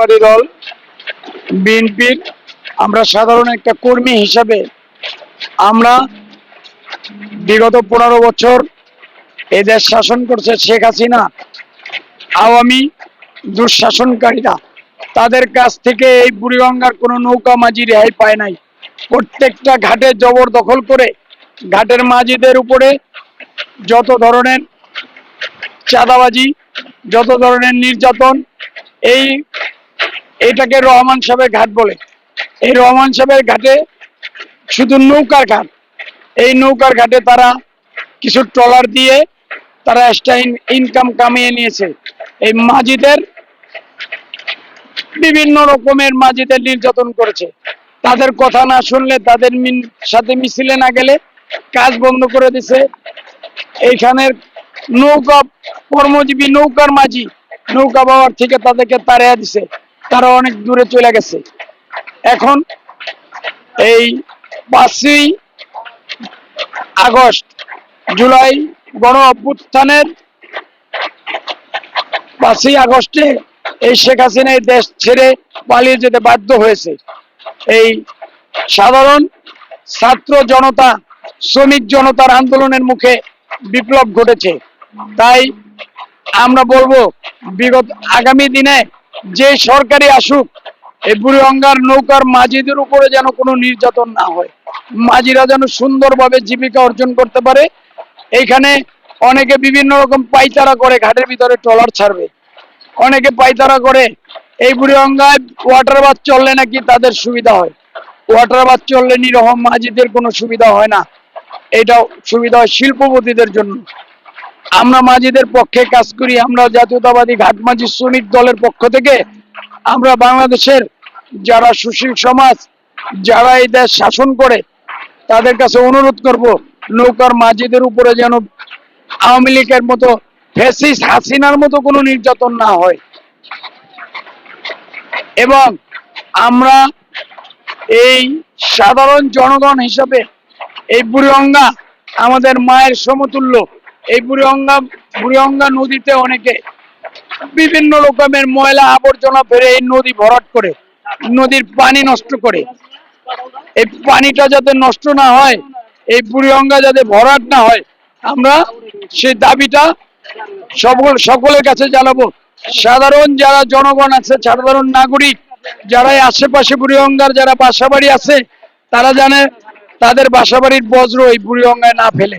জাতীয়তাবাদী দল বিএনপির আমরা সাধারণ একটা কর্মী হিসাবে আমরা বিগত পনেরো বছর এদেশ শাসন করছে শেখ হাসিনা, আওয়ামী দুঃশাসনকারীরা। তাদের কাছ থেকে এই বুড়িগঙ্গার কোনো নৌকা মাঝি রেহাই পায় নাই। প্রত্যেকটা ঘাটে জবরদখল করে ঘাটের মাঝিদের উপরে যত ধরনের চাঁদাবাজি, যত ধরনের নির্যাতন, এই এটাকে রহমান সাহেবের ঘাট বলে। এই রহমান সাহেবের ঘাটে শুধু নৌকার ঘাট। এই নৌকার ঘাটে তারা কিছু ট্রলার দিয়ে তারা এক্সট্রা ইনকাম কামিয়ে নিয়েছে। এই মাঝিদের বিভিন্ন রকমের মাঝিদের নির্যাতন করেছে। তাদের কথা না শুনলে, তাদের সাথে মিছিলে না গেলে কাজ বন্ধ করে দিছে। এইখানের নৌকা কর্মজীবী, নৌকার মাঝি, নৌকা বাবার থেকে তাদেরকে তাড়িয়ে দিছে। তারা অনেক দূরে চলে গেছে। এখন এই পাঁচই আগস্ট জুলাই গণ অভ্যুত্থানের পাঁচই আগস্টে এই শেখ হাসিনা এই দেশ ছেড়ে পালিয়ে যেতে বাধ্য হয়েছে। এই সাধারণ ছাত্র জনতা, শ্রমিক জনতার আন্দোলনের মুখে বিপ্লব ঘটেছে। তাই আমরা বলব, বিগত আগামী দিনে যে সরকারি আসুক, এই বুড়িগঙ্গার নৌকার মাঝিদের উপরে যেন কোনো নির্যাতন না হয়। মাঝিরা যেন সুন্দরভাবে জীবিকা অর্জন করতে পারে। এইখানে অনেকে বিভিন্ন রকম পাইতারা করে, ঘাটের ভিতরে ট্রলার ছাড়বে। অনেকে পাইতারা করে, এই বুড়িগঙ্গায় ওয়াটার বাস চললে নাকি তাদের সুবিধা হয়। ওয়াটার বাস চললে নিরহম মাঝিদের কোনো সুবিধা হয় না। এটা সুবিধা হয় শিল্পপতিদের জন্য। আমরা মাঝিদের পক্ষে কাজ করি, আমরা জাতীয়তাবাদী ঘাট মাঝি শ্রমিক দলের পক্ষ থেকে। আমরা বাংলাদেশের যারা সুশীল সমাজ, যারা এই দেশ শাসন করে, তাদের কাছে অনুরোধ করব, নৌকার মাঝিদের উপরে যেন আওয়ামী লীগের মতো ফেসিস হাসিনার মতো কোনো নির্যাতন না হয়। এবং আমরা এই সাধারণ জনগণ হিসাবে এই বুড়িগঙ্গা আমাদের মায়ের সমতুল্য এই বুড়িগঙ্গা বুড়িগঙ্গা নদীতে অনেকে বিভিন্ন রকমের ময়লা আবর্জনা ফেলে এই নদী ভরাট করে, নদীর পানি নষ্ট করে। এই পানিটা যাতে নষ্ট না হয়, এই বুড়িগঙ্গা যাতে ভরাট না হয়, আমরা সেই দাবিটা সকল, সকলের কাছে জানাব। সাধারণ যারা জনগণ আছে, সাধারণ নাগরিক যারা আশেপাশে বুড়িগঙ্গার যারা বাসাবাড়ি আছে, তারা জানে তাদের বাসাবাড়ির বজ্র এই বুড়িগঙ্গায় না ফেলে।